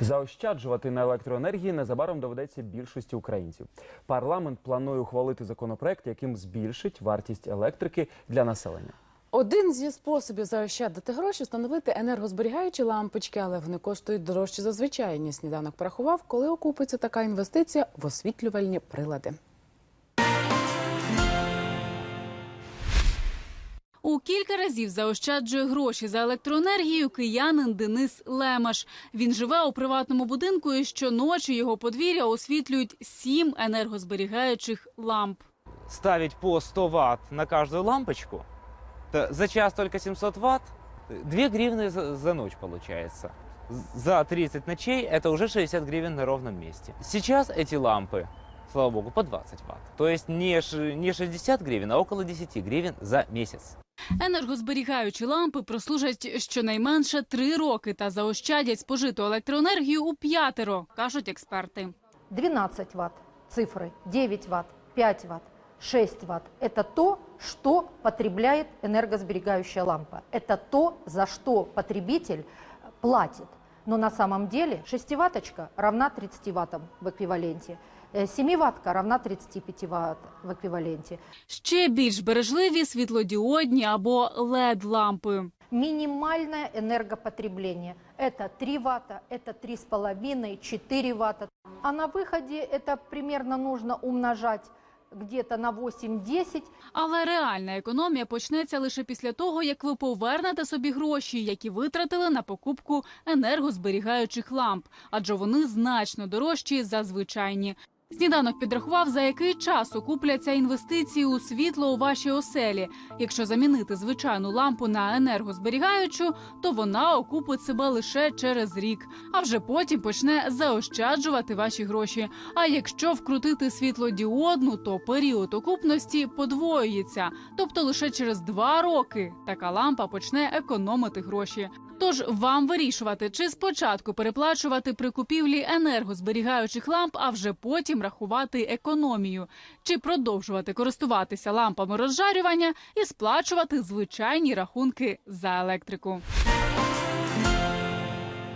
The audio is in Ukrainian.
Заощаджувати на електроенергії незабаром доведеться більшості українців. Парламент планує ухвалити законопроект, яким збільшить вартість електрики для населення. Один зі способів заощадити гроші встановити енергозберігаючі лампочки, але вони коштують дорожче за звичайні. Сніданок порахував, коли окупиться така інвестиція в освітлювальні прилади. У кілька разів заощаджує гроші за електроенергію киянин Денис Лемаш. Він живе у приватному будинку і щоночі його подвір'я освітлюють сім енергозберігаючих ламп. ставить по 100 ватт на каждую лампочку, то за час только 700 ватт, 2 гривны за, за ночь получается. З- За 30 ночей это уже 60 гривен на ровном месте. Сейчас эти лампы, слава богу, по 20 ватт. То есть не, ш- не 60 гривен, а около 10 гривен за месяц. Енергозберігаючі лампи прослужать щонайменше три роки та заощадять спожиту електроенергію у п'ятеро, кажуть експерти. 12 ватт цифры, 9 ватт, 5 ватт, 6 ватт. Это то, что потребляет энергосберегающая лампа. Это то, за что потребитель платит. Но на самом деле 6-ватточка равна 30 ваттам в эквиваленте. 7-ваттка равна 35 ватт в эквиваленте. Ще більш бережливі світлодіодні або led лампи. Минимальное энергопотребление – это 3 ватта, это 3,5, 4 ватта. А на выходе это примерно нужно умножать где-то на 8-10. Але реальна економія почнеться лише після того, як ви повернете собі гроші, які витратили на покупку енергозберігаючих ламп, адже вони значно дорожчі за звичайні. Сніданок підрахував, за який час окупляться інвестиції у світло у вашій оселі. Якщо замінити звичайну лампу на енергозберігаючу, то вона окупить себе лише через рік, а вже потім почне заощаджувати ваші гроші. А якщо вкрутити світлодіодну, то період окупності подвоюється, тобто лише через два роки така лампа почне економити гроші. Тож вам вирішувати, чи спочатку переплачувати при купівлі енергозберігаючих ламп, а вже потім рахувати економію, чи продовжувати користуватися лампами розжарювання і сплачувати звичайні рахунки за електрику.